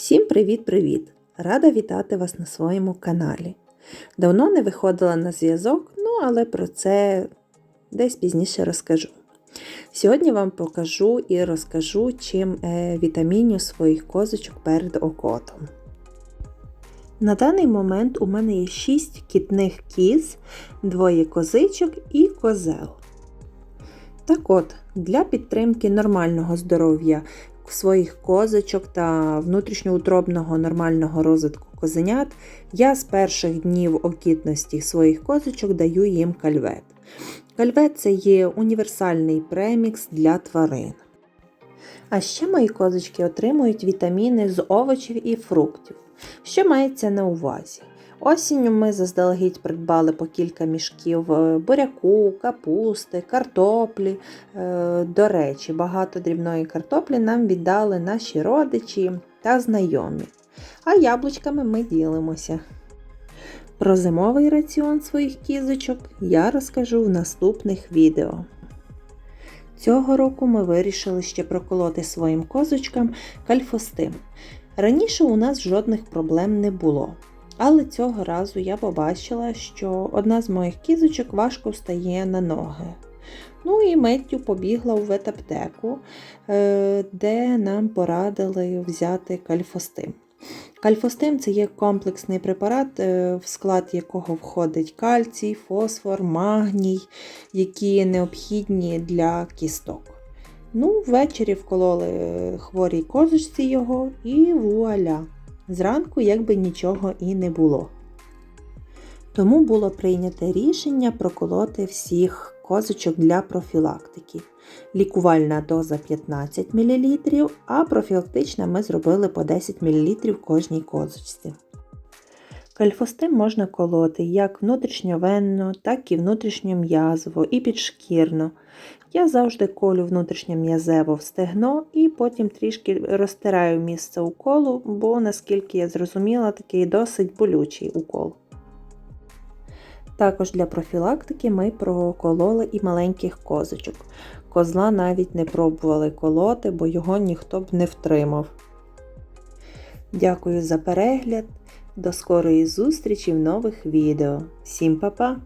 Всім привіт-привіт! Рада вітати вас на своєму каналі. Давно не виходила на зв'язок, ну але про це десь пізніше розкажу. Сьогодні вам покажу і розкажу, чим е, вітаміню своїх козочок перед окотом. На даний момент у мене є 6 кітних кіз, двоє козичок і козел. Так от, для підтримки нормального здоров'я своїх козочок та внутрішньоутробного нормального розвитку козенят я з перших днів окітності своїх козочок даю їм кальвет. Кальвет це є універсальний премікс для тварин. А ще мої козочки отримують вітаміни з овочів і фруктів. Що мається на увазі? Осінню ми заздалегідь придбали по кілька мішків е, буряку, капусти, картоплі. Е, До речі, багато дрібної картоплі нам віддали наші родичі та знайомі. А яблучками ми ділимося. Про зимовий раціон своїх кізочок я розкажу в наступних відео. Цього року ми вирішили ще проколоти своїм козочкам кальфостим. Раніше у нас жодних проблем не було. Але цього разу я побачила, що одна з моїх кізочок важко встає на ноги. Ну і миттю побігла у ветаптеку, е, де нам порадили взяти кальфостим. Кальфостим це є комплексний препарат, е, в склад якого входить кальцій, фосфор, магній, які необхідні для кісток. Ну, Ввечері вкололи хворій козочці його і вуаля! Зранку якби нічого і не було. Тому було прийнято рішення проколоти всіх козочок для профілактики. Лікувальна доза 15 мл, а профілактична ми зробили по 10 мл кожній козочці. Кальфостим можна колоти як внутрішньовенно, так і внутрішньом'язово і підшкірно. Я завжди колю внутрішньом'язево в стегно і потім трішки розтираю місце уколу, бо, наскільки я зрозуміла, такий досить болючий укол. Також для профілактики ми прокололи і маленьких козочок. Козла навіть не пробували колоти, бо його ніхто б не втримав. Дякую за перегляд! До скорої зустрічі в нових відео. Всім па-па!